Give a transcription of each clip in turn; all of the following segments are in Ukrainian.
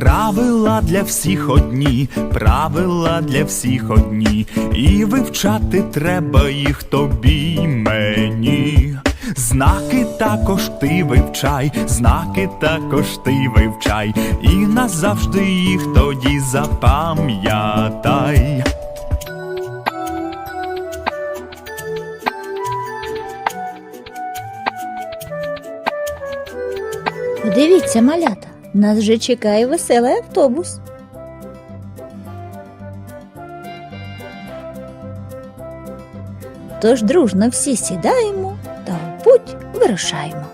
Правила для всіх одні, правила для всіх одні, і вивчати треба їх тобі й мені. Знаки також ти вивчай, знаки також ти вивчай, і назавжди їх тоді запам'ятай. Подивіться, малята, нас вже чекає веселий автобус. Тож дружно всі сідаємо та в путь вирушаємо.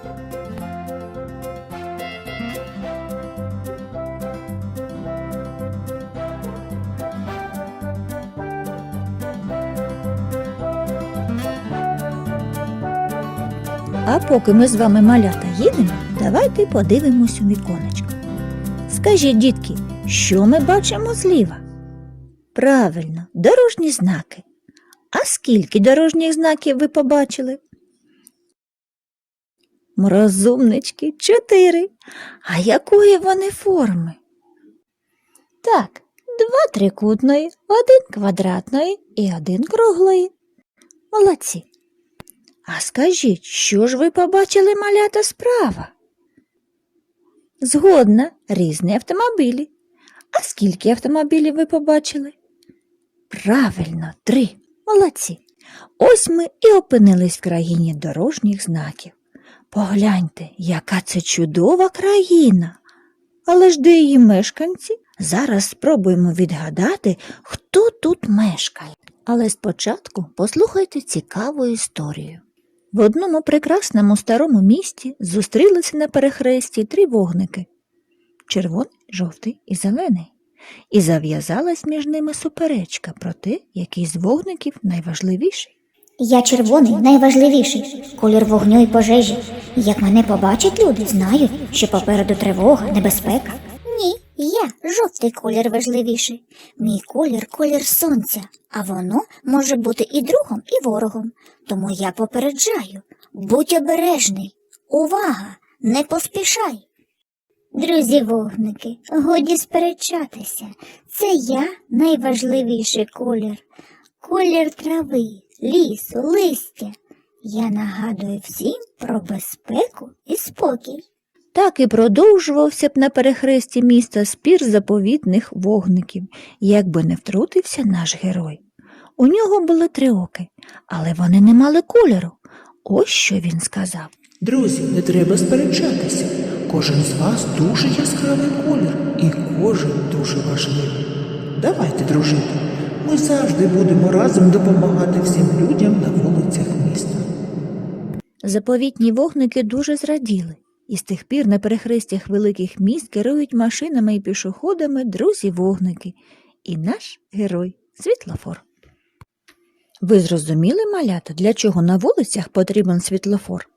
А поки ми з вами малята їдемо, давайте подивимось у віконечко. Скажіть, дітки, що ми бачимо зліва? Правильно, дорожні знаки. А скільки дорожніх знаків ви побачили? Розумнички, чотири. А якої вони форми? Так, два трикутної, один квадратної і один круглої. Молодці. А скажіть, що ж ви побачили малята справа? Згодна, різні автомобілі. А скільки автомобілів ви побачили? Правильно, три. Молодці. Ось ми і опинились в країні дорожніх знаків. Погляньте, яка це чудова країна. Але ж де її мешканці? Зараз спробуємо відгадати, хто тут мешкає. Але спочатку послухайте цікаву історію. В одному прекрасному старому місті зустрілися на перехресті три вогники червоний, жовтий і зелений. І зав'язалась між ними суперечка про те, який з вогників найважливіший. Я червоний, найважливіший, колір вогню і пожежі. Як мене побачать люди, знають, що попереду тривога, небезпека. Я жовтий колір важливіший. Мій колір колір сонця, а воно може бути і другом, і ворогом. Тому я попереджаю. Будь обережний. Увага! Не поспішай. Друзі вогники, годі сперечатися. Це я найважливіший колір. Колір трави, лісу, листя. Я нагадую всім про безпеку і спокій. Так і продовжувався б на перехресті міста спір заповітних вогників, якби не втрутився наш герой. У нього були три оки, але вони не мали кольору. Ось що він сказав. Друзі, не треба сперечатися. Кожен з вас дуже яскравий колір, і кожен дуже важливий. Давайте дружити. Ми завжди будемо разом допомагати всім людям на вулицях міста. Заповітні вогники дуже зраділи, і з тих пір на перехрестях великих міст керують машинами і пішоходами друзі-вогники і наш герой світлофор. Ви зрозуміли, малята, для чого на вулицях потрібен світлофор?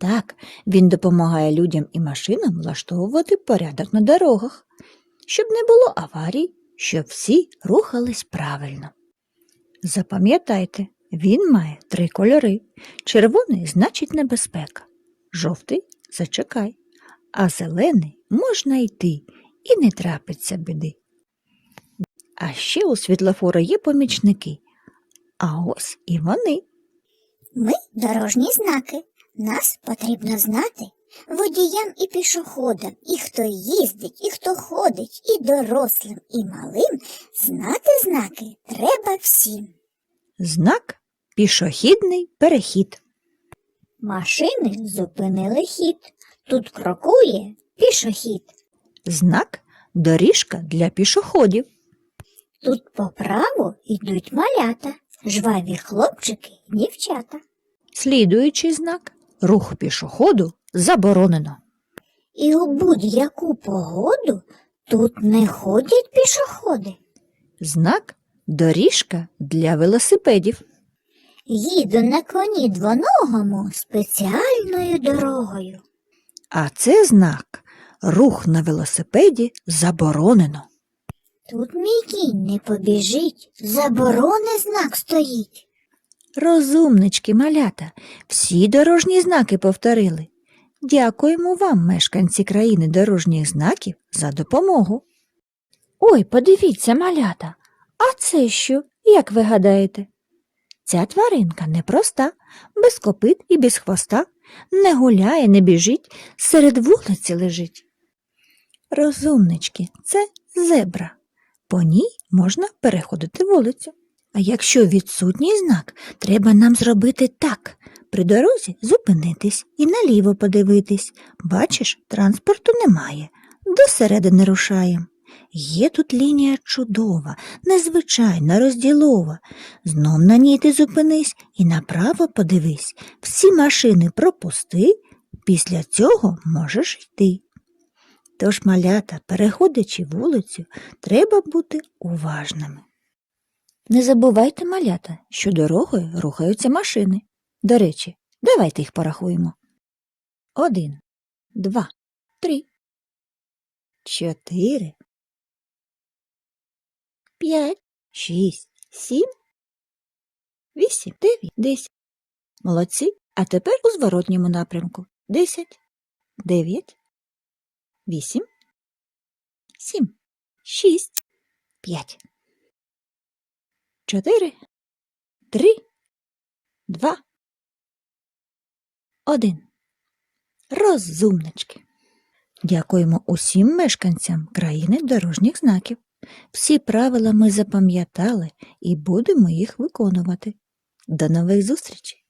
Так, він допомагає людям і машинам влаштовувати порядок на дорогах, щоб не було аварій, щоб всі рухались правильно. Запам'ятайте, він має три кольори. Червоний значить небезпека, жовтий зачекай, а зелений можна йти і не трапиться біди. А ще у світлофора є помічники, а ось і вони. Ми дорожні знаки. Нас потрібно знати водіям і пішоходам, і хто їздить, і хто ходить, і дорослим, і малим. Знати знаки треба всім. Знак пішохідний перехід. Машини зупинили хід. Тут крокує пішохід. Знак доріжка для пішоходів. Тут по праву йдуть малята, жваві хлопчики і дівчата. Слідуючий знак рух пішоходу заборонено. І у будь-яку погоду тут не ходять пішоходи. Знак доріжка для велосипедів. Їду на коні двоногому спеціальною дорогою. А це знак рух на велосипеді заборонено. Тут мій кінь не побіжить, заборони знак стоїть. Розумнички малята, всі дорожні знаки повторили. Дякуємо вам, мешканці країни дорожніх знаків, за допомогу. Ой, подивіться, малята, а це що, як ви гадаєте? Ця тваринка непроста, без копит і без хвоста, не гуляє, не біжить, серед вулиці лежить. Розумнички, це зебра. По ній можна переходити вулицю. А якщо відсутній знак, треба нам зробити так. При дорозі зупинитись і наліво подивитись. Бачиш, транспорту немає. До середини рушаєм. Є тут лінія чудова, незвичайна, розділова. Знов на ній ти зупинись і направо подивись. Всі машини пропусти, після цього можеш йти. Тож, малята, переходячи вулицю, треба бути уважними. Не забувайте, малята, що дорогою рухаються машини. До речі, давайте їх порахуємо. Один, два, три, чотири, п'ять, шість, сім, вісім, дев'ять, десять. Молодці. А тепер у зворотньому напрямку. Десять, дев'ять, вісім, сім, шість, п'ять, чотири, три, два, один. Розумнички. Дякуємо усім мешканцям країни дорожніх знаків. Всі правила ми запам'ятали і будемо їх виконувати. До нових зустрічей!